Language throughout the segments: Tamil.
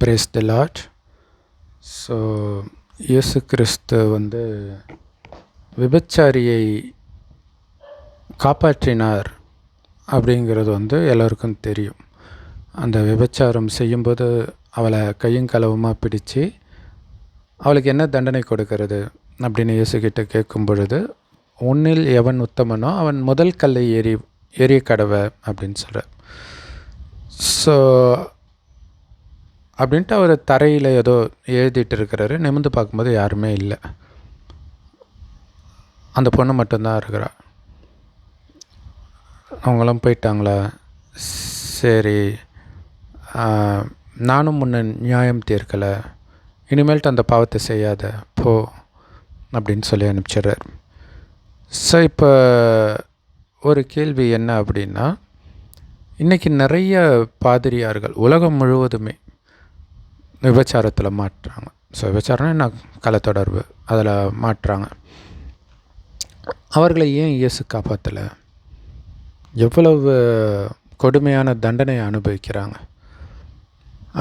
பிரேஸ் த லாட் ஸோ இயேசு கிறிஸ்து வந்து விபச்சாரியை காப்பாற்றினார் அப்படிங்கிறது வந்து எல்லோருக்கும் தெரியும். அந்த விபச்சாரம் செய்யும்போது அவளை கையும் களவுமாக பிடிச்சு அவளுக்கு என்ன தண்டனை கொடுக்கறது அப்படின்னு இயேசுக்கிட்ட கேட்கும் பொழுது உன்னில் எவன் உத்தமனோ அவன் முதல் கல்லை எரி எரிய கடவை அப்படின்னு சொல்கிறார் ஸோ அப்படின்ட்டு அவர் தரையில் ஏதோ எழுதிட்டு இருக்கிறாரு நிமிந்து பார்க்கும்போது யாருமே இல்லை. அந்த பொண்ணு மட்டும்தான் இருக்கிறா. அவங்களாம் போயிட்டாங்களா? சரி. நானும் முன்ன நியாயம் தீர்க்கலை. இனிமேல்ட்டு அந்த பாவத்தை செய்யாத. போ அப்படின்னு சொல்லி அனுப்பிச்சிடுறார். ஸோ இப்போ ஒரு கேள்வி என்ன அப்படின்னா இன்றைக்கி நிறைய பாதிரியார்கள் உலகம் முழுவதுமே விபச்சாரத்தில் மாட்டுறாங்க. ஸோ விபச்சாரம்னா என்ன? கலை தொடர்பு அதில் மாட்டுறாங்க. அவர்களை ஏன் இயேசு காப்பாற்றலை எவ்வளவு கொடுமையான தண்டனையை அனுபவிக்கிறாங்க.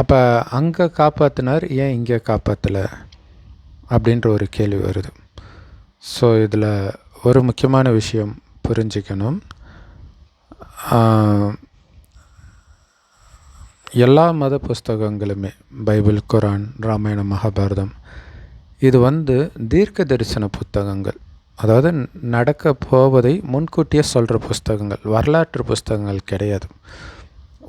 அப்போ அங்கே காப்பாற்றினார் ஏன் இங்கே காப்பாற்றலை அப்படின்ற ஒரு கேள்வி வருது. ஸோ இதில் ஒரு முக்கியமான விஷயம் புரிஞ்சிக்கணும். எல்லா மத புஸ்தகங்களுமே பைபிள் குரான் ராமாயணம் மகாபாரதம் இது வந்து தீர்க்க தரிசன புத்தகங்கள். அதாவது நடக்க போவதை முன்கூட்டியே சொல்கிற புஸ்தகங்கள் வரலாற்று புஸ்தகங்கள் கிடையாது.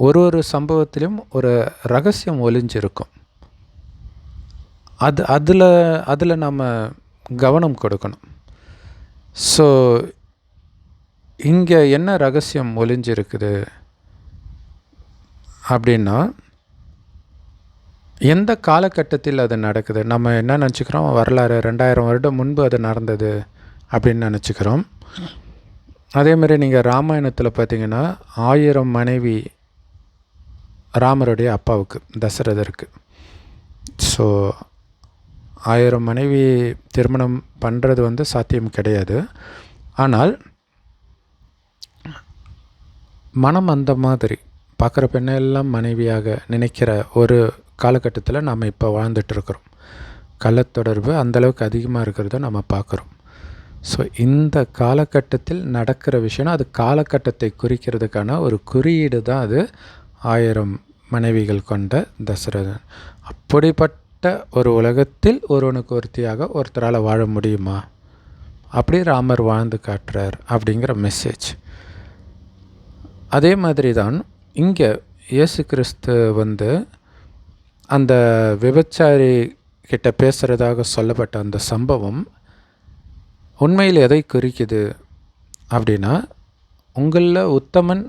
ஒரு ஒரு சம்பவத்திலும் ஒரு ரகசியம் ஒளிஞ்சிருக்கும். அது அதில் அதில் நம்ம கவனம் கொடுக்கணும். ஸோ இங்கே என்ன ரகசியம் ஒளிஞ்சிருக்குது? அப்படின்னா எந்த காலகட்டத்தில் அது நடக்குது? நம்ம என்ன நினச்சிக்கிறோம்? வரலாறு ரெண்டாயிரம் வருடம் முன்பு அது நடந்தது அப்படின்னு நினச்சிக்கிறோம். அதேமாதிரி நீங்கள் ராமாயணத்தில் பார்த்தீங்கன்னா ஆயிரம் மனைவி ராமருடைய அப்பாவுக்கு தசரதருக்கு. ஸோ ஆயிரம் மனைவி திருமணம் பண்ணுறது வந்து சாத்தியம் கிடையாது. ஆனால் மனம் அந்த மாதிரி பார்க்குற பெண்ணெல்லாம் மனைவியாக நினைக்கிற ஒரு காலகட்டத்தில் நாம் இப்போ வாழ்ந்துட்டுருக்குறோம் கள்ளத்தொடர்பு அந்தளவுக்கு அதிகமாக இருக்கிறத நம்ம பார்க்குறோம். ஸோ இந்த காலகட்டத்தில் நடக்கிற விஷயம் அது காலகட்டத்தை குறிக்கிறதுக்கான ஒரு குறியீடு தான் அது. ஆயிரம் மனைவிகள் கொண்ட தசரதன். அப்படிப்பட்ட ஒரு உலகத்தில் ஒருவனுக்கு ஒருத்தியாக ஒருத்தரால் வாழ முடியுமா? அப்படி ராமர் வாழ்ந்து காட்டுறார் அப்படிங்கிற மெசேஜ் அதே மாதிரி தான் இங்கே இயேசு கிறிஸ்து வந்து அந்த விபச்சாரி கிட்ட பேசுகிறதாக சொல்லப்பட்ட அந்த சம்பவம் உண்மையில் எதை குறிக்குது அப்படின்னா உங்களில் உத்தமன்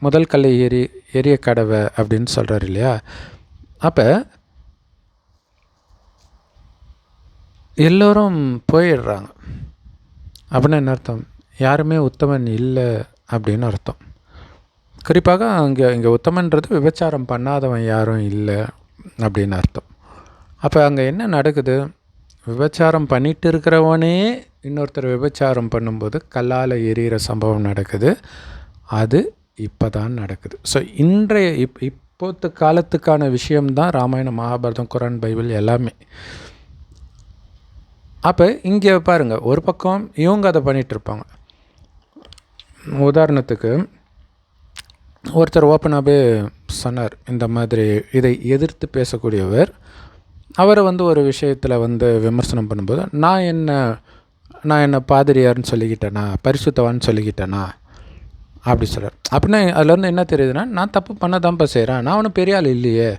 முதல் கல்லை ஏறி எரிய கடவை அப்படின்னு சொல்கிறார் இல்லையா? அப்போ எல்லோரும் போயிடுறாங்க. அப்படின்னு என்ன அர்த்தம்? யாருமே உத்தமன் இல்லை அப்படின்னு அர்த்தம். குறிப்பாக அங்கே இங்கே உத்தமன்றது விபச்சாரம் பண்ணாதவன் யாரும் இல்லை அப்படின்னு அர்த்தம். அப்போ அங்கே என்ன நடக்குது? விபச்சாரம் பண்ணிட்டு இருக்கிறவனே இன்னொருத்தர் விபச்சாரம் பண்ணும்போது கல்லால் எரியிற சம்பவம் நடக்குது. அது இப்போ தான் நடக்குது. ஸோ இன்றைய இப் இப்போத்து காலத்துக்கான விஷயம்தான் ராமாயணம் மகாபாரதம் குரான் பைபிள் எல்லாமே. அப்போ இங்கே பாருங்கள் ஒரு பக்கம் இவங்க அதை பண்ணிகிட்ருப்பாங்க உதாரணத்துக்கு ஒருத்தர் ஓப்பனாகவே சொன்னார். இந்த மாதிரி இதை எதிர்த்து பேசக்கூடியவர் அவரை வந்து ஒரு விஷயத்தில் வந்து விமர்சனம் பண்ணும்போது நான் என்ன நான் என்ன பாதிரியார்னு சொல்லிக்கிட்டேனா? பரிசுத்தவான்னு சொல்லிக்கிட்டேனா? அப்படி சொல்கிறார் அப்படின்னா அதுலேருந்து என்ன தெரியுதுன்னா நான் தப்பு பண்ண தான்ப்பா செய்கிறேன் நான் ஒன்றும் பெரிய ஆள் இல்லையே.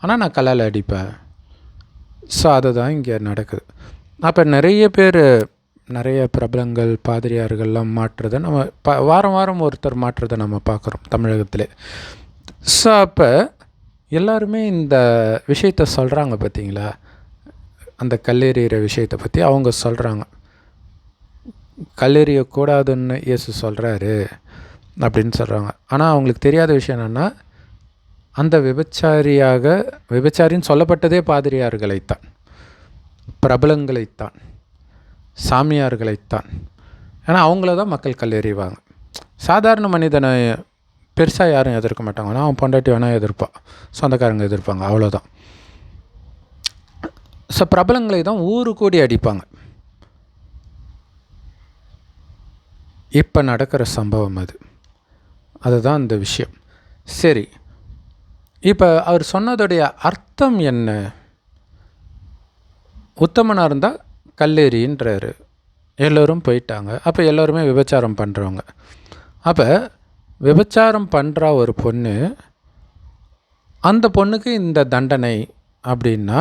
ஆனால் நான் கல்லால் அடிப்பேன். ஸோ அதுதான் இங்கே நடக்குது. அப்போ நிறைய பேர் நிறைய பிரபலங்கள் பாதிரியார்கள்லாம் மாற்றுறதை நம்ம ப வாரம் வாரம் ஒருத்தர் மாற்றுறதை நம்ம பார்க்குறோம் தமிழகத்தில். ஸோ அப்போ எல்லாருமே இந்த விஷயத்த சொல்கிறாங்க பார்த்தீங்களா அந்த கல்லெறிகிற விஷயத்தை பற்றி அவங்க சொல்கிறாங்க கல்லெறியக்கூடாதுன்னு இயேசு சொல்கிறாரு அப்படின்னு சொல்கிறாங்க ஆனால் அவங்களுக்கு தெரியாத விஷயம் என்னென்னா அந்த விபச்சாரியாக விபச்சாரின்னு சொல்லப்பட்டதே பாதிரியார்களைத்தான். பிரபலங்களைத்தான். சாமியார்களைத்தான். ஏன்னா அவங்கள தான் மக்கள் கல்லெறிவாங்க. சாதாரண மனிதனை பெருசாக யாரும் எதிர்க்க மாட்டாங்க. ஆனால் அவன் பொண்டாட்டி வேணால் எதிர்ப்பான் சொந்தக்காரங்க எதிர்ப்பாங்க. அவ்வளோதான் ஸோ பிரபலங்களை தான் ஊரு கூடி அடிப்பாங்க. இப்போ நடக்கிற சம்பவம் அது. அதுதான் இந்த விஷயம். சரி. இப்போ அவர் சொன்னதுடைய அர்த்தம் என்ன? உத்தமனாக இருந்தால் கல்லேரின்றாரு. எல்லோரும் போயிட்டாங்க. அப்போ எல்லோருமே விபச்சாரம் பண்ணுறவங்க அப்போ விபச்சாரம் பண்ணுற ஒரு பொண்ணு அந்த பொண்ணுக்கு இந்த தண்டனை அப்படின்னா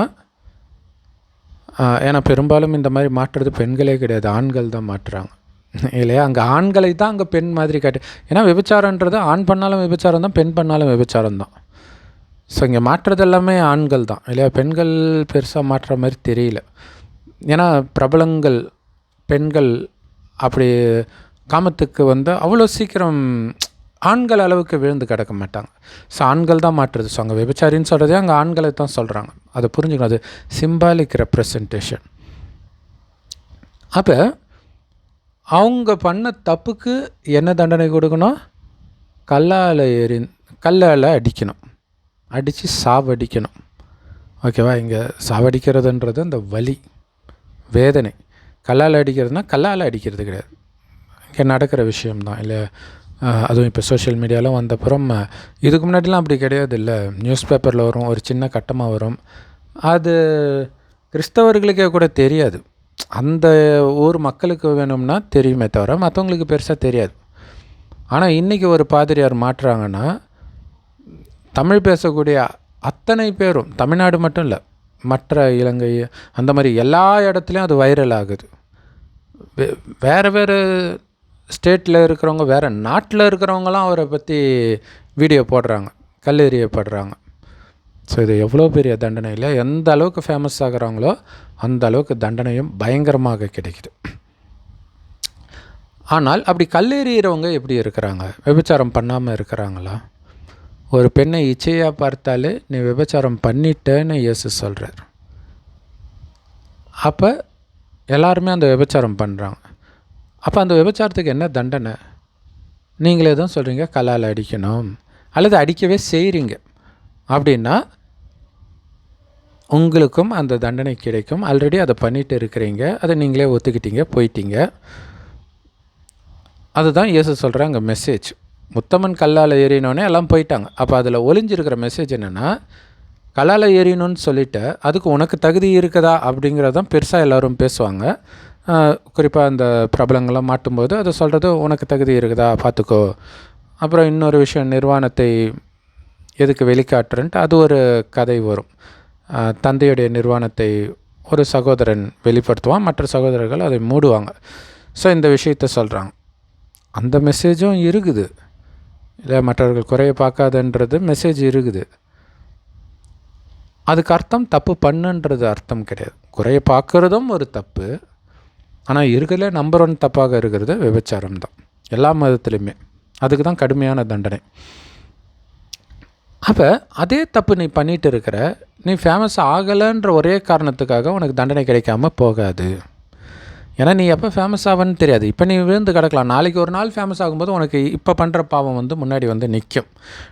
ஏன்னா பெரும்பாலும் இந்த மாதிரி மாற்றுறது பெண்களே கிடையாது. ஆண்கள் தான் மாற்றுறாங்க. இல்லையா? அங்கே ஆண்களை தான் அங்கே பெண் மாதிரி காட்டு ஏன்னா விபச்சாரன்றது ஆண் பண்ணாலும் விபச்சாரம் தான் பெண் பண்ணாலும் விபச்சாரம் தான். ஸோ இங்கே மாற்றுறது எல்லாமே ஆண்கள் தான். இல்லையா? பெண்கள் பெருசாக மாற்றுற மாதிரி தெரியல. ஏன்னா பிரபலங்கள் பெண்கள் அப்படி காமத்துக்கு வந்து அவ்வளோ சீக்கிரம் ஆண்கள் அளவுக்கு விழுந்து கிடக்க மாட்டாங்க. ஸோ ஆண்கள் தான் மாற்றுறது. ஸோ அங்கே விபச்சாரின்னு சொல்கிறதே அங்கே ஆண்களை தான் சொல்கிறாங்க அதை புரிஞ்சுக்கணும். அது சிம்பாலிக் ரெப்ரசன்டேஷன் அப்போ அவங்க பண்ண தப்புக்கு என்ன தண்டனை கொடுக்கணும்? கல்லால் எரி கல்லால் அடிக்கணும். அடித்து சாவடிக்கணும். ஓகேவா இங்கே சாவடிக்கிறதுன்றது அந்த வலி. வேதனை. கல்லால் அடிக்கிறதுனா கல்லால் அடிக்கிறது கிடையாது. இங்கே நடக்கிற விஷயம்தான். இல்லை அதுவும் இப்போ சோஷியல் மீடியாலாம் வந்தப்புறம் இதுக்கு முன்னாடிலாம் அப்படி கிடையாது இல்லை நியூஸ் பேப்பரில் வரும் ஒரு சின்ன கட்டமாக வரும். அது கிறிஸ்தவர்களுக்கே கூட தெரியாது. அந்த ஊர் மக்களுக்கு வேணும்னா தெரியுமே தவிர மற்றவங்களுக்கு பெருசாக தெரியாது. ஆனால் இன்றைக்கி ஒரு பாதிரியார் மாற்றுறாங்கன்னா தமிழ் பேசக்கூடிய அத்தனை பேரும் தமிழ்நாடு மட்டும் இல்லை மற்ற இலங்கை அந்த மாதிரி எல்லா இடத்துலையும் அது வைரல் ஆகுது. வே வேறு வேறு ஸ்டேட்டில் இருக்கிறவங்க வேறு நாட்டில் இருக்கிறவங்களாம் அவரை பற்றி வீடியோ போடுறாங்க கல்லெறியப்படுறாங்க ஸோ இது எவ்வளோ பெரிய தண்டனை இல்லை எந்த அளவுக்கு ஃபேமஸ் ஆகுறாங்களோ அந்த அளவுக்கு தண்டனையும் பயங்கரமாக கிடைக்குது. ஆனால் அப்படி கல்லெறிகிறவங்க எப்படி இருக்கிறாங்க? விபச்சாரம் பண்ணாமல் இருக்கிறாங்களா? ஒரு பெண்ணை இச்சையாக பார்த்தாலே நீ விபச்சாரம் பண்ணிட்டேன்னு இயேசு சொல்கிறார் அப்போ எல்லாருமே அந்த விபச்சாரம் பண்ணுறாங்க அப்போ அந்த விபச்சாரத்துக்கு என்ன தண்டனை? நீங்களே தான் சொல்கிறீங்க கலால் அடிக்கணும். அல்லது அடிக்கவே செய்கிறீங்க அப்படின்னா உங்களுக்கும் அந்த தண்டனை கிடைக்கும். ஆல்ரெடி அதை பண்ணிட்டு இருக்கிறீங்க. அதை நீங்களே ஒத்துக்கிட்டீங்க போயிட்டீங்க. அதுதான் இயேசு சொல்கிறாங்க மெசேஜ் முத்தமன் கல்லால் ஏறினோடனே எல்லாம் போயிட்டாங்க. அப்போ அதில் ஒளிஞ்சிருக்கிற மெசேஜ் என்னென்னா கல்லால் ஏறினோன்னு சொல்லிட்டு அதுக்கு உனக்கு தகுதி இருக்குதா அப்படிங்கிறதான் பெருசாக எல்லோரும் பேசுவாங்க. குறிப்பாக அந்த பிரபலங்கள்லாம் மாட்டும்போது அதை சொல்கிறது உனக்கு தகுதி இருக்குதா? பார்த்துக்கோ அப்புறம் இன்னொரு விஷயம் நிர்வாணத்தை எதுக்கு வெளிக்காட்டுறன்ட்டு அது ஒரு கதை வரும். தந்தையுடைய நிர்வாணத்தை ஒரு சகோதரன் வெளிப்படுத்துவான் மற்ற சகோதரர்கள் அதை மூடுவாங்க. ஸோ இந்த விஷயத்த சொல்கிறாங்க அந்த மெசேஜும் இருக்குது. இல்லை மற்றவர்கள் குறைய பார்க்காதன்றது மெசேஜ் இருக்குது. அதுக்கு அர்த்தம் தப்பு பண்ணுன்றது அர்த்தம் கிடையாது. குறைய பார்க்குறதும் ஒரு தப்பு. ஆனால் இருக்கிறதுல நம்பர் ஒன் தப்பாக இருக்கிறது விபச்சாரம் தான். எல்லா மதத்துலேயுமே அதுக்கு தான் கடுமையான தண்டனை. அப்போ அதே தப்பு நீ பண்ணிட்டு இருக்கிற நீ ஃபேமஸ் ஆகலைன்ற ஒரே காரணத்துக்காக உனக்கு தண்டனை கிடைக்காம போகாது. ஏன்னா நீ எப்போ ஃபேமஸ் ஆவன்னு தெரியாது. இப்போ நீ விழுந்து கிடக்கலாம். நாளைக்கு ஒரு நாள் ஃபேமஸ் ஆகும்போது உனக்கு இப்போ பண்ணுற பாவம் வந்து முன்னாடி வந்து நிற்கும்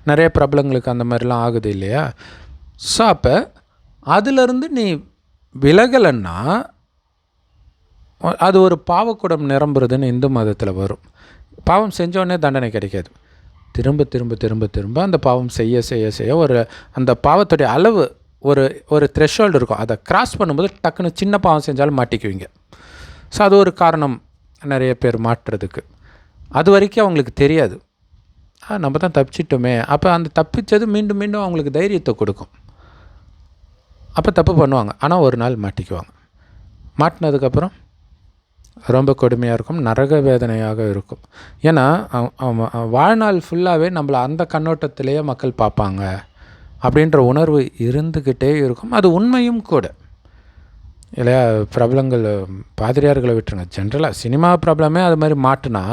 நிறைய பிரபலங்களுக்கு அந்த மாதிரிலாம் ஆகுது இல்லையா? ஸோ அப்போ அதுலேருந்து நீ விலகலைன்னா அது ஒரு பாவக்குடம் நிரம்புறதுன்னு இந்து மதத்தில் வரும். பாவம் செஞ்சோடனே தண்டனை கிடைக்காது. திரும்ப திரும்ப திரும்ப திரும்ப அந்த பாவம் செய்ய செய்ய செய்ய ஒரு அந்த பாவத்துடைய அளவு ஒரு ஒரு த்ரெஷோல்டு இருக்கும். அதை கிராஸ் பண்ணும்போது டக்குன்னு சின்ன பாவம் செஞ்சாலும் மாட்டிக்குவீங்க. ஸோ அது ஒரு காரணம் நிறைய பேர் மாட்டுறதுக்கு அது வரைக்கும் அவங்களுக்கு தெரியாது. ஆ நம்ம தான் தப்பிச்சிட்டோமே. அப்போ அந்த தப்பிச்சது மீண்டும் மீண்டும் அவங்களுக்கு தைரியத்தை கொடுக்கும். அப்போ தப்பு பண்ணுவாங்க. ஆனால் ஒரு நாள் மாட்டிக்குவாங்க. மாட்டினதுக்கப்புறம் ரொம்ப கொடுமையாக இருக்கும். நரக வேதனையாக இருக்கும். ஏன்னா வாழ்நாள் ஃபுல்லாகவே நம்மளை அந்த கண்ணோட்டத்திலேயே மக்கள் பார்ப்பாங்க. அப்படின்ற உணர்வு இருந்துக்கிட்டே இருக்கும். அது உண்மையும் கூட. இல்லையா பிரபலங்கள் பாதிரியார்களை விட்டுருங்க. ஜென்ரலாக சினிமா பிரபலமே அது மாதிரி மாட்டுனா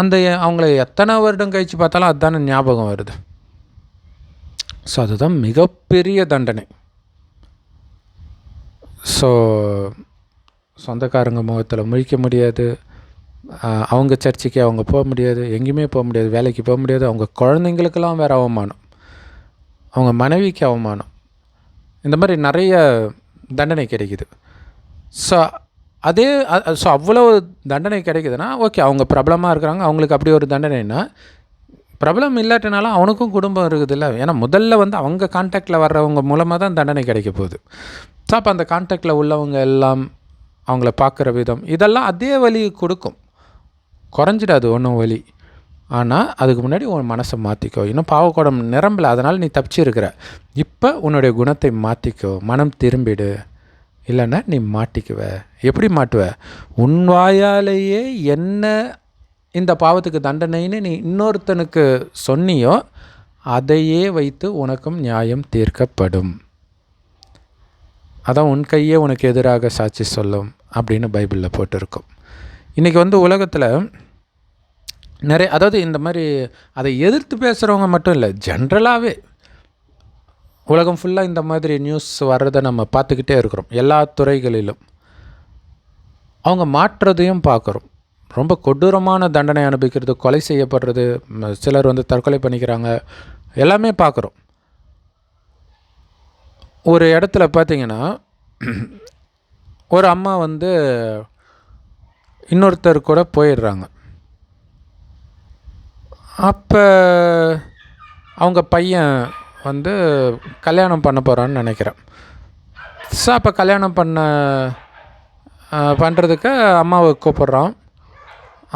அந்த அவங்கள எத்தனை வருடம் கழித்து பார்த்தாலும் அதுதானே ஞாபகம் வருது. ஸோ அதுதான் மிகப்பெரிய தண்டனை. ஸோ சொந்தக்காரங்க முகத்தில் முழிக்க முடியாது. அவங்க சர்ச்சைக்கு அவங்க போக முடியாது. எங்கேயுமே போக முடியாது. வேலைக்கு போக முடியாது. அவங்க குழந்தைங்களுக்கெல்லாம் வேறு அவமானம். அவங்க மனைவிக்கு அவமானம். இந்த மாதிரி நிறைய தண்டனை கிடைக்குது. ஸோ அதே ஸோ அவ்வளோ தண்டனை கிடைக்குதுன்னா ஓகே அவங்க பிரபலமாக இருக்கிறாங்க அவங்களுக்கு அப்படி ஒரு தண்டனைன்னா பிரபலம் இல்லாட்டினாலும் அவனுக்கும் குடும்பம் இருக்குதுல்ல. ஏன்னா முதல்ல வந்து அவங்க கான்டாக்டில் வர்றவங்க மூலமாக தான் தண்டனை கிடைக்க போகுது. ஸோ அப்போ அந்த கான்டாக்டில் உள்ளவங்க எல்லாம் அவங்கள பார்க்குற விதம் இதெல்லாம் அதே வழி கொடுக்கும். குறைஞ்சிடாது ஒன்றும் வலி. ஆனால் அதுக்கு முன்னாடி உன் மனசை மாற்றிக்கோ இன்னும் பாவக்கூடம் நிரம்பல அதனால் நீ தப்பிச்சிருக்கிற. இப்போ உன்னுடைய குணத்தை மாற்றிக்கோ மனம் திரும்பிடு. இல்லைன்னா நீ மாட்டிக்குவ. எப்படி மாட்டுவ? உன் வாயாலேயே என்ன இந்த பாவத்துக்கு தண்டனைன்னு நீ இன்னொருத்தனுக்கு சொன்னியோ அதையே வைத்து உனக்கும் நியாயம் தீர்க்கப்படும். அதான் உன் கையே உனக்கு எதிராக சாட்சி சொல்லும் அப்படின்னு பைபிளில் போட்டிருக்கும். இன்றைக்கி வந்து உலகத்தில் நிறைய அதாவது இந்த மாதிரி அதை எதிர்த்து பேசுகிறவங்க மட்டும் இல்லை ஜென்ரலாகவே உலகம் ஃபுல்லாக இந்த மாதிரி நியூஸ் வர்றதை நம்ம பார்த்துக்கிட்டே இருக்கிறோம். எல்லா துறைகளிலும். அவங்க மாற்றுறதையும் பார்க்குறோம். ரொம்ப கொடூரமான தண்டனை அனுபவிக்கிறது கொலை செய்யப்படுறது சிலர் வந்து தற்கொலை பண்ணிக்கிறாங்க எல்லாமே பார்க்குறோம். ஒரு இடத்துல பார்த்திங்கன்னா ஒரு அம்மா வந்து இன்னொருத்தர் கூட போயிடுறாங்க. அப்போ அவங்க பையன் வந்து கல்யாணம் பண்ண போகிறான்னு நினைக்கிறேன். ஸோ அப்போ கல்யாணம் பண்ண பண்ணுறதுக்கு அம்மாவை கூப்பிட்றான்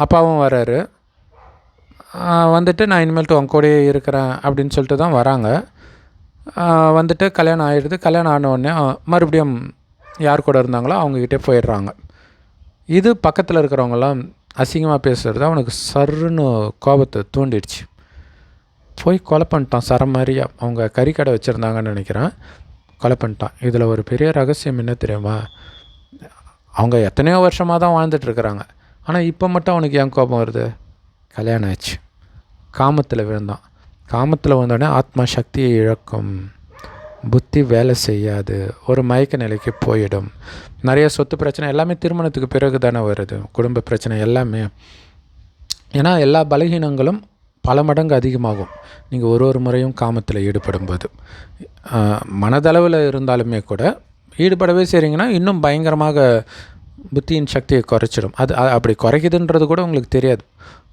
அப்பாவும் வராரு. வந்துட்டு நான் இனிமேல்ட்டு உன் கூடயே இருக்கிறேன் அப்படின்னு சொல்லிட்டு தான் வராங்க. வந்துட்டு கல்யாணம் ஆயிடுது. கல்யாணம் ஆன உடனே மறுபடியும் யார் கூட இருந்தாங்களோ அவங்கக்கிட்டே போயிடுறாங்க. இது பக்கத்தில் இருக்கிறவங்களாம் அசிங்கமாக பேசுகிறது அவனுக்கு சருன்னு கோபத்தை தூண்டிடுச்சு. போய் கொலை பண்ணிட்டான் சர மாதிரியா. அவங்க கறிக்கடை வச்சுருந்தாங்கன்னு நினைக்கிறேன். கொலை பண்ணிட்டான். இதில் ஒரு பெரிய ரகசியம் என்ன தெரியுமா? அவங்க எத்தனையோ வருஷமாக தான் வாழ்ந்துட்டுருக்குறாங்க ஆனால் இப்போ மட்டும் அவனுக்கு ஏன் கோபம் வருது? கல்யாணம் ஆச்சு காமத்தில் விழுந்தான். காமத்தில் வந்தோடனே ஆத்மா சக்தியை இழக்கும். புத்தி வேலை செய்யாது. ஒரு மயக்க நிலைக்கு போயிடும். நிறைய சொத்து பிரச்சனை எல்லாமே திருமணத்துக்கு பிறகு தானே வருது. குடும்ப பிரச்சனை எல்லாமே. ஏன்னா எல்லா பலகீனங்களும் பல மடங்கு அதிகமாகும். நீங்கள் ஒரு ஒரு முறையும் காமத்தில் ஈடுபடும்போது. மனதளவில் இருந்தாலுமே கூட ஈடுபடவே செய்கிறீங்கன்னா இன்னும் பயங்கரமாக புத்தியின் சக்தியை குறைச்சிடும். அது அப்படி குறைக்குதுன்றது கூட உங்களுக்கு தெரியாது.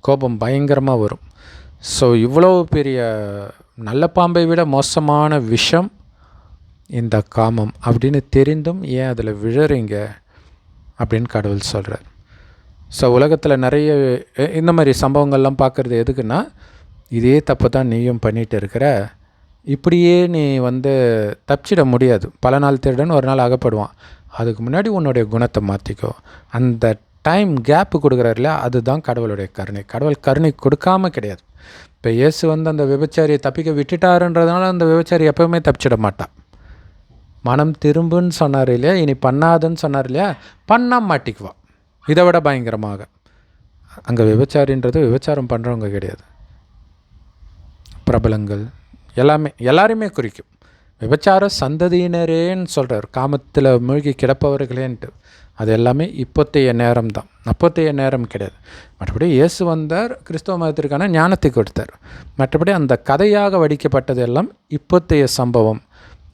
கோபம் பயங்கரமாக வரும். ஸோ இவ்வளோ பெரிய நல்ல பாம்பை விட மோசமான விஷம் இந்த காமம் அப்படின்னு தெரிந்தும் ஏன் அதில் விழறீங்க அப்படின்னு கடவுள் சொல்கிறார் ஸோ உலகத்தில் நிறைய இந்த மாதிரி சம்பவங்கள்லாம் பார்க்குறது எதுக்குன்னா இதே தப்பு தான் நீயும் பண்ணிகிட்டு இருக்கிற இப்படியே நீ வந்து தப்பிச்சிட முடியாது. பல நாள் திருடன் ஒரு நாள் அகப்படுவான். அதுக்கு முன்னாடி உன்னுடைய குணத்தை மாற்றிக்கோ அந்த டைம் கேப்பு கொடுக்குறாருல அதுதான் கடவுளுடைய கருணை. கடவுள் கருணை கொடுக்காம கிடையாது. இப்போ இயேசு வந்து அந்த விபச்சாரியை தப்பிக்க விட்டுட்டாருன்றதுனால அந்த விபச்சாரி எப்போவுமே தப்பிச்சிட மாட்டான். மனம் திரும்புன்னு சொன்னார் இல்லையா? இனி பண்ணாதுன்னு சொன்னார் இல்லையா? பண்ணால் மாட்டிக்குவா. இதை விட பயங்கரமாக. அங்கே விபச்சாரின்றது விபச்சாரம் பண்ணுறவங்க கிடையாது. பிரபலங்கள் எல்லாமே எல்லாருமே குறிக்கும். விபச்சார சந்ததியினரேன்னு சொல்கிறார் காமத்தில் மூழ்கி கிடப்பவர்களேன்ட்டு. அது எல்லாமே இப்போத்தைய நேரம் தான் அப்போத்தைய நேரம் கிடையாது. மற்றபடி இயேசு வந்தார் கிறிஸ்தவ மதத்திற்கான ஞானத்தை கொடுத்தார். மற்றபடி அந்த கதையாக வடிக்கப்பட்டது எல்லாம் இப்போத்தைய சம்பவம்.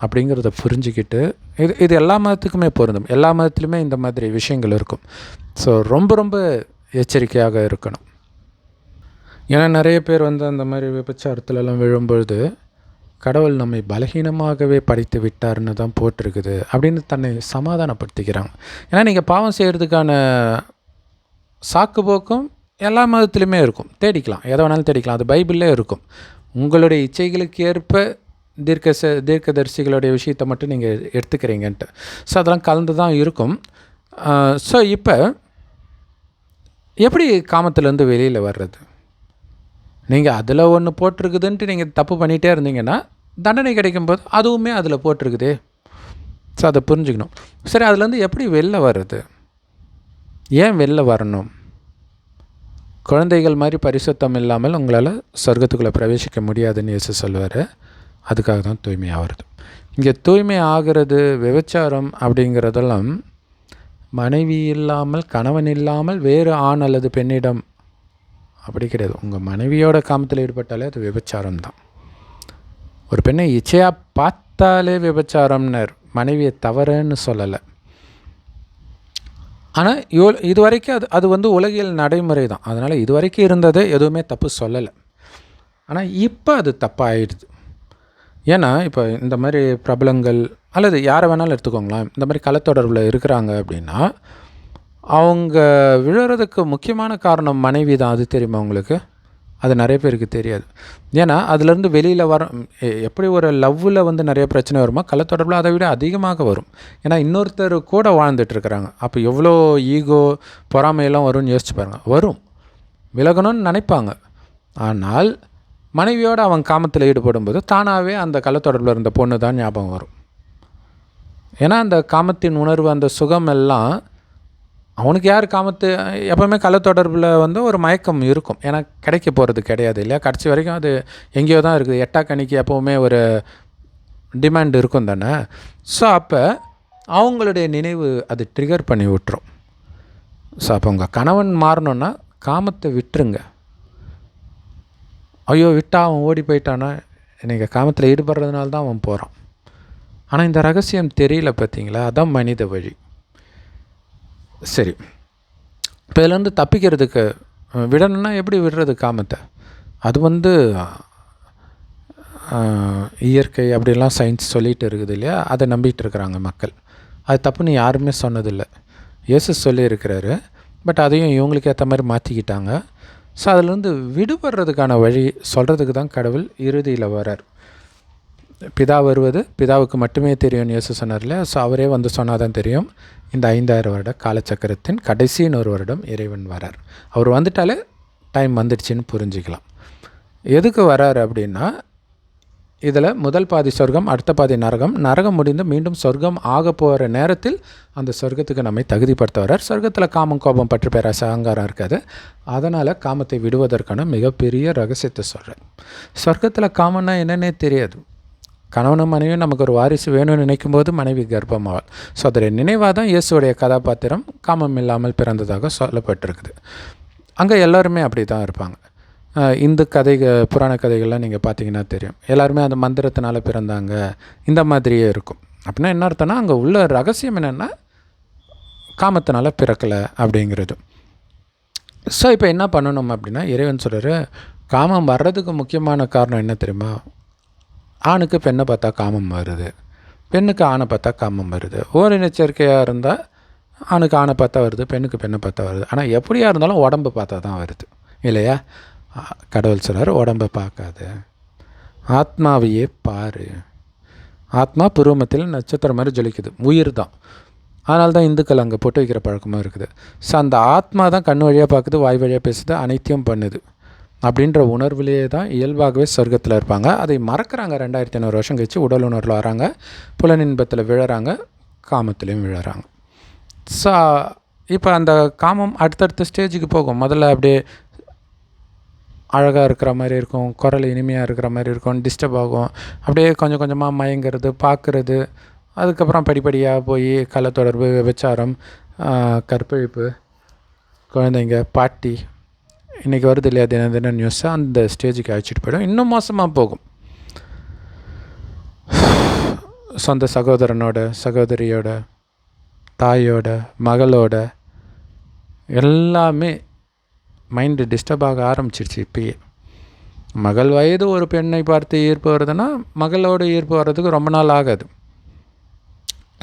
அப்படிங்கிறத புரிஞ்சுக்கிட்டு இது இது எல்லா மதத்துக்குமே பொருந்தும். எல்லா மதத்துலையுமே இந்த மாதிரி விஷயங்கள் இருக்கும். ஸோ ரொம்ப ரொம்ப எச்சரிக்கையாக இருக்கணும். ஏன்னா நிறைய பேர் வந்து அந்த மாதிரி விபச்சாரத்துலலாம் விழும்பொழுது கடவுள் நம்மை பலகீனமாகவே படைத்து விட்டார்னு தான் போட்டிருக்குது அப்படின்னு தன்னை சமாதானப்படுத்திக்கிறாங்க. ஏன்னா நீங்கள் பாவம் செய்கிறதுக்கான சாக்கு போக்கும் எல்லா மதத்துலையுமே இருக்கும். தேடிக்கலாம். எதை வேணாலும் தேடிக்கலாம். அது பைபிளில் இருக்கும். உங்களுடைய இச்சைகளுக்கு ஏற்ப தீர்க்க ச தீர்க்கதரிசிகளுடைய விஷயத்தை மட்டும் நீங்கள் எடுத்துக்கிறீங்கன்ட்டு. ஸோ அதெல்லாம் கலந்து தான் இருக்கும். ஸோ இப்போ எப்படி காமத்துலேருந்து வெளியில் வர்றது? நீங்கள் அதில் ஒன்று போட்டிருக்குதுன்ட்டு நீங்கள் தப்பு பண்ணிகிட்டே இருந்தீங்கன்னா தண்டனை கிடைக்கும்போது அதுவுமே அதில் போட்டிருக்குதே. ஸோ அதை புரிஞ்சுக்கணும். சரி அதுலேருந்து எப்படி வெளில வர்றது? ஏன் வெளில வரணும்? குழந்தைகள் மாதிரி பரிசுத்தம் இல்லாமல் உங்களால் சொர்க்கத்துக்குள்ளே பிரவேசிக்க முடியாதுன்னு இயேசு சொல்லுவார் அதுக்காக தான் தூய்மை ஆகிறது இங்கே தூய்மை ஆகிறது விபச்சாரம் அப்படிங்கிறதெல்லாம் மனைவி இல்லாமல் கணவன் இல்லாமல் வேறு ஆண் அல்லது பெண்ணிடம் அப்படி கிடையாது. உங்கள் மனைவியோட காமத்தில் ஈடுபட்டாலே அது விபச்சாரம் தான் ஒரு பெண்ணை இச்சையாக பார்த்தாலே விபச்சாரம்னர். மனைவியை தவறுன்னு சொல்லலை. ஆனால் இவ இது வரைக்கும் அது அது வந்து உலகியல் நடைமுறை தான் அதனால் இது வரைக்கும் இருந்ததை எதுவுமே தப்பு சொல்லலை. ஆனால் இப்போ அது தப்பாகிடுது ஏன்னா இப்போ இந்த மாதிரி பிரபலங்கள் அல்லது யாரை வேணாலும் எடுத்துக்கோங்களேன் இந்த மாதிரி கலத்தொடர்பில் இருக்கிறாங்க அப்படின்னா அவங்க விழுறதுக்கு முக்கியமான காரணம் மனைவி தான். அது தெரியுமா உங்களுக்கு? அது நிறைய பேருக்கு தெரியாது. ஏன்னா அதுலேருந்து வெளியில் வர எப்படி ஒரு லவ்வில் வந்து நிறைய பிரச்சனை வருமோ கலத்தொடர்பில் அதை விட அதிகமாக வரும். ஏன்னா இன்னொருத்தர் கூட வாழ்ந்துட்டுருக்குறாங்க அப்போ எவ்வளோ ஈகோ பொறாமையெல்லாம் வரும்னு யோசிச்சு பாருங்கள் வரும். விலகணும்னு நினைப்பாங்க. ஆனால் மனைவியோடு அவன் காமத்தில் ஈடுபடும்போது தானாகவே அந்த கள்ளத்தொடர்பில் இருந்த பொண்ணு தான் ஞாபகம் வரும். ஏன்னா அந்த காமத்தின் உணர்வு அந்த சுகம் எல்லாம் அவனுக்கு யார் காமத்து எப்போவுமே கள்ளத்தொடர்பில் வந்து ஒரு மயக்கம் இருக்கும். ஏன்னா கிடைக்க போகிறது கிடையாது இல்லையா? கடைசி வரைக்கும் அது எங்கேயோ தான் இருக்குது. எட்டா கணிக்கு எப்போவுமே ஒரு டிமாண்ட் இருக்கும் தானே? ஸோ அப்போ அவங்களுடைய நினைவு அது ட்ரிகர் பண்ணி விட்டுரும். ஸோ அப்போ உங்கள் கணவன் மாறணுன்னா காமத்தை விட்டுருங்க. ஐயோ விட்டா அவன் ஓடி போயிட்டானா? நீங்கள் காமத்தில் ஈடுபடுறதுனால தான் அவன் போகிறான் ஆனால் இந்த ரகசியம் தெரியல பார்த்தீங்களா அதான் மனித வழி. சரி. இப்போ இதுலேருந்து தப்பிக்கிறதுக்கு விடணும்னா எப்படி விடுறது காமத்தை? அது வந்து இயற்கை அப்படிலாம் சயின்ஸ் சொல்லிகிட்டு இருக்குது இல்லையா? அதை நம்பிகிட்டு இருக்கிறாங்க மக்கள். அது தப்புன்னு யாருமே சொன்னதில்லை. இயேசு சொல்லியிருக்கிறாரு. பட் அதையும் இவங்களுக்கு ஏற்ற மாதிரி மாற்றிக்கிட்டாங்க ஸோ அதுலேருந்து விடுபடுறதுக்கான வழி சொல்கிறதுக்கு தான் கடவுள் இறுதியில் வரார் பிதா வருவது பிதாவுக்கு மட்டுமே தெரியும்னு இயேசு சொன்னார்ல. ஸோ அவரே வந்து சொன்னால் தான் தெரியும். இந்த ஐந்தாயிரம் வருட காலச்சக்கரத்தின் கடைசின்னு ஒரு வருடம் இறைவன் வரார் அவர் வந்துட்டாலே டைம் வந்துடுச்சின்னு புரிஞ்சுக்கலாம். எதுக்கு வரார் அப்படின்னா இதில் முதல் பாதி சொர்க்கம் அடுத்த பாதி நரகம். நரகம் முடிந்து மீண்டும் சொர்க்கம் ஆக போகிற நேரத்தில் அந்த சொர்க்கத்துக்கு நம்மை தகுதிப்படுத்த வரார் சொர்க்கத்தில் காமம் கோபம் பற்று பேராசை அகங்காரம் இருக்காது. அதனால் காமத்தை விடுவதற்கான மிகப்பெரிய ரகசியத்தை சொல்கிறேன் சொர்க்கத்தில் காமம்னா என்னன்னே தெரியாது. கணவனும் மனைவியும் நமக்கு ஒரு வாரிசு வேணும்னு நினைக்கும் போது மனைவி கர்ப்பமாவாள். ஸோ அதோடைய நினைவாக தான் இயேசுடைய கதாபாத்திரம் காமம் இல்லாமல் பிறந்ததாக சொல்லப்பட்டிருக்குது. அங்கே எல்லோருமே அப்படி தான் இருப்பாங்க. இந்து கதைகள் புராண கதைகள்லாம் நீங்கள் பார்த்தீங்கன்னா தெரியும். எல்லாருமே அந்த மந்திரத்தினால பிறந்தாங்க. இந்த மாதிரியே இருக்கும். அப்படின்னா என்ன அர்த்தம்னா அங்கே உள்ள ரகசியம் என்னென்னா காமத்தினால பிறக்கலை அப்படிங்கிறது. ஸோ இப்போ என்ன பண்ணணும் அப்படின்னா இறைவன் சொல்கிறார் காமம் வர்றதுக்கு முக்கியமான காரணம் என்ன தெரியுமா? ஆணுக்கு பெண்ணை பார்த்தா காமம் வருது. பெண்ணுக்கு ஆணை பார்த்தா காமம் வருது. ஓரினச்சேர்க்கையாக இருந்தால் ஆணுக்கு ஆணை பார்த்தா வருது பெண்ணுக்கு பெண்ணை பார்த்தா வருது. ஆனால் எப்படியா இருந்தாலும் உடம்பு பார்த்தா தான் வருது. இல்லையா? கடவுள் சொல்கிறார் உடம்பை பார்க்காத. ஆத்மாவையே பாரு. ஆத்மா புருவமத்தில் நட்சத்திரம் மாதிரி ஜொலிக்குது. உயிர் தான். அதனால தான் இந்துக்கள் அங்கே பொட்டு வைக்கிற பழக்கமாக இருக்குது. ஸோ அந்த ஆத்மா தான் கண் வழியாக பார்க்குது வாய் வழியாக பேசுது அனைத்தையும் பண்ணுது. அப்படின்ற உணர்விலேயே தான் இயல்பாகவே சொர்க்கத்தில் இருப்பாங்க. அதை மறக்கிறாங்க. ரெண்டாயிரத்தி ஐநூறு வருஷம் கழிச்சு உடல் உணர்வில் வராங்க. புலனின்பத்தில் விழறாங்க. காமத்திலையும் விழறாங்க. ஸோ இப்போ அந்த காமம் அடுத்தடுத்த ஸ்டேஜுக்கு போகும். முதல்ல அப்படியே அழகாக இருக்கிற மாதிரி இருக்கும் குரல் இனிமையாக இருக்கிற மாதிரி இருக்கும் டிஸ்டர்ப் ஆகும். அப்படியே கொஞ்சம் கொஞ்சமாக மயங்கிறது பார்க்குறது அதுக்கப்புறம் படிப்படியாக போய் கள்ளத்தொடர்பு விபச்சாரம் கற்பழிப்பு குழந்தைங்க பாட்டி. இன்றைக்கி வருது இல்லையா தினம் தினம் நியூஸை அந்த ஸ்டேஜுக்கு அழைச்சிட்டு போயிடும். இன்னும் மோசமாக போகும். சொந்த சகோதரனோட சகோதரியோட தாயோட மகளோட எல்லாமே மைண்டு டிஸ்டர்ப் ஆக ஆரம்பிச்சிருச்சு இப்பயே. மகள் வயது ஒரு பெண்ணை பார்த்து ஈர்ப்பு வருதுன்னா மகளோட ஈர்ப்பு வர்றதுக்கு ரொம்ப நாள் ஆகாது.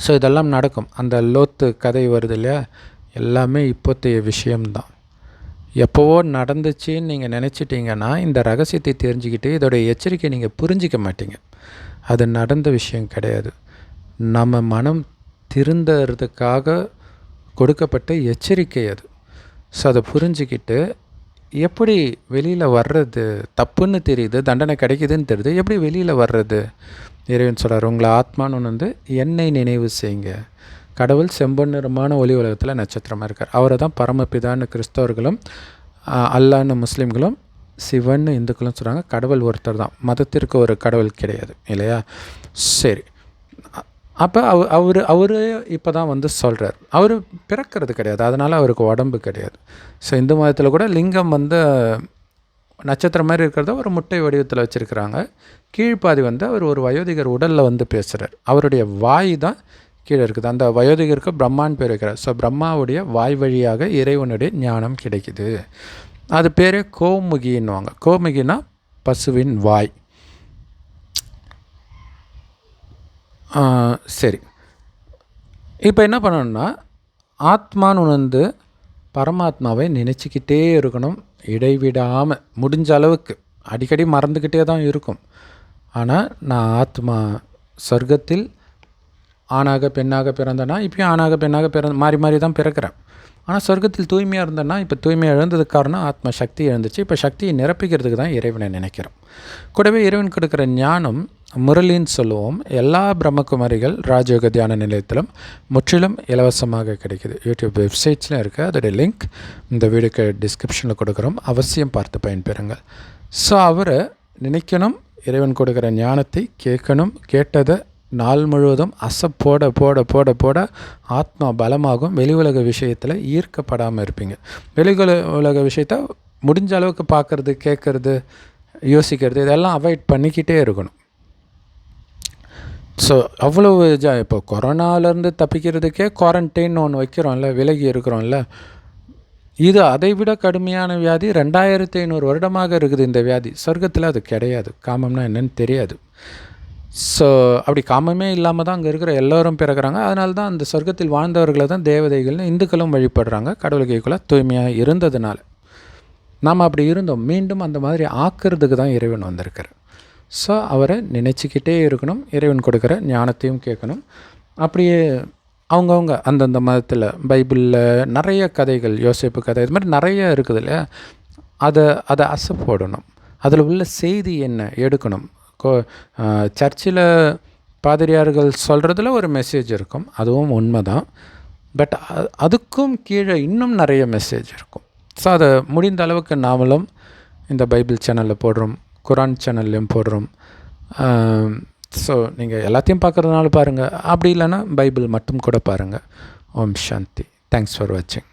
ஸோ இதெல்லாம் நடக்கும். அந்த லோத்து கதை வருது இல்லையா? எல்லாமே இப்போத்தைய விஷயம்தான். எப்போவோ நடந்துச்சுன்னு நீங்கள் நினச்சிட்டிங்கன்னா இந்த ரகசியத்தை தெரிஞ்சுக்கிட்டு இதோடைய எச்சரிக்கை நீங்கள் புரிஞ்சிக்க மாட்டீங்க. அது நடந்த விஷயம் கிடையாது. நம்ம மனம் திருந்தறதுக்காக கொடுக்கப்பட்ட எச்சரிக்கை அது. ஸோ அதை புரிஞ்சுக்கிட்டு எப்படி வெளியில் வர்றது தப்புன்னு தெரியுது தண்டனை கிடைக்குதுன்னு தெரியுது எப்படி வெளியில் வர்றது? இறைவன் சொல்கிறார் உங்களை ஆத்மான்னு ஒன்று வந்து என்னை நினைவு செய்யுங்க. கடவுள் செம்பொன்னிறமான ஒளி உலகத்தில் நட்சத்திரமாக இருக்கார். அவரை தான் பரமபிதான்னு கிறிஸ்தவர்களும் அல்லான்னு முஸ்லீம்களும் சிவன்னு இந்துக்களும் சொல்கிறாங்க கடவுள் ஒருத்தர் தான். மதத்திற்கு ஒரு கடவுள் கிடையாது. இல்லையா? சரி. அப்போ அவ அவர் அவர் இப்போ தான் வந்து சொல்கிறார் அவர் பிறக்கிறது கிடையாது. அதனால் அவருக்கு உடம்பு கிடையாது. ஸோ இந்து மதத்தில் கூட லிங்கம் வந்து நட்சத்திரம் மாதிரி இருக்கிறத ஒரு முட்டை வடிவத்தில் வச்சுருக்கிறாங்க. கீழ்ப்பாதி வந்து அவர் ஒரு வயோதிகர் உடலில் வந்து பேசுகிறார் அவருடைய வாய் தான் கீழே இருக்குது. அந்த வயோதிகருக்கு பிரம்மான்னு பேர் வைக்கிறார். ஸோ பிரம்மாவுடைய வாய் வழியாக இறைவனுடைய ஞானம் கிடைக்குது. அது பேரே கோமுகின்னுவாங்க. கோமுகினா பசுவின் வாய். சரி. இப்போ என்ன பண்ணணும்னா ஆத்மான்னு உணர்ந்து பரமாத்மாவை நினச்சிக்கிட்டே இருக்கணும். இடைவிடாமல் முடிஞ்ச அளவுக்கு. அடிக்கடி மறந்துக்கிட்டே தான் இருக்கும். ஆனால் நான் ஆத்மா சொர்க்கத்தில் ஆணாக பெண்ணாக பிறந்தனா இப்பயும் ஆணாக பெண்ணாக பிறந்த மாறி மாறி தான் பிறக்கிறேன். ஆனால் சொர்க்கத்தில் தூய்மையாக இருந்தேன்னா இப்போ தூய்மையாக இழந்ததுக்கு காரணம் ஆத்ம சக்தி இழந்துச்சு இப்போ சக்தியை நிரப்பிக்கிறதுக்கு தான் இறைவனை நினைக்கிறோம். கூடவே இறைவன் கொடுக்குற ஞானம் முரளின்னு சொல்லுவோம். எல்லா பிரம்மகுமாரிகள் ராஜயோக தியான நிலையத்திலும் முற்றிலும் இலவசமாக கிடைக்குது. யூடியூப் வெப்சைட்ஸ்லையும் இருக்குது. அதோடைய லிங்க் இந்த வீடியோக்கு டிஸ்கிரிப்ஷனில் கொடுக்குறோம். அவசியம் பார்த்து பயன்பெறுங்கள். ஸோ அவரை நினைக்கணும் இறைவன் கொடுக்குற ஞானத்தை கேட்கணும் கேட்டதை நாள் முழுவதும் அசை போட போட போட போட ஆத்மா பலமாகும். வெளி உலக விஷயத்தில் ஈர்க்கப்படாமல் இருப்பீங்க. வெளி உல- உலக விஷயத்த முடிஞ்ச அளவுக்கு பார்க்குறது கேட்குறது யோசிக்கிறது இதெல்லாம் அவாய்ட் பண்ணிக்கிட்டே இருக்கணும். ஸோ அவ்வளவு ஜா இப்போ கொரோனாவிலேருந்து தப்பிக்கிறதுக்கே குவாரண்டைன் ஒன்று வைக்கிறோம்ல விலகி இருக்கிறோம்ல. இது அதை விட கடுமையான வியாதி ரெண்டாயிரத்தி ஐநூறு வருடமாக இருக்குது இந்த வியாதி. சொர்க்கத்தில் அது கிடையாது. காமம்னா என்னன்னு தெரியாது. ஸோ அப்படி காமமே இல்லாமல் தான் அங்கே இருக்கிற எல்லோரும் பிறகுறாங்க. அதனால தான் அந்த சொர்க்கத்தில் வாழ்ந்தவர்களை தான் தேவதைகள்னு இந்துக்களும் வழிபடுறாங்க. கடவுளுக்கு ஈக்குவலாக தூய்மையாக இருந்ததுனால. நாம் அப்படி இருந்தோம். மீண்டும் அந்த மாதிரி ஆக்கிறதுக்கு தான் இறைவன் வந்திருக்கார். ஸோ அவரை நினச்சிக்கிட்டே இருக்கணும். இறைவன் கொடுக்குற ஞானத்தையும் கேட்கணும். அப்படியே அவங்கவுங்க அந்தந்த மதத்தில் பைபிளில் நிறைய கதைகள் யோசிப்பு கதை இது மாதிரி நிறைய இருக்குது இல்லையா? அதை அதை அசை போடணும். அதில் உள்ள செய்தி என்ன? எடுக்கணும். கோ சர்ச்சில் பாதிரியார்கள் சொல்கிறதுல ஒரு மெசேஜ் இருக்கும். அதுவும் உண்மை தான் பட் அதுக்கும் கீழே இன்னும் நிறைய மெசேஜ் இருக்கும். ஸோ அதை முடிந்த அளவுக்கு நாமளும் இந்த பைபிள் சேனலில் போடுறோம் குரான் சேனல்லையும் போடுறோம். ஸோ நீங்கள் எல்லாத்தையும் பார்க்குறதுனால பாருங்கள் அப்படி இல்லைன்னா பைபிள் மட்டும் கூட பாருங்கள் ஓம் சாந்தி. தேங்க்ஸ் ஃபார் வாட்சிங்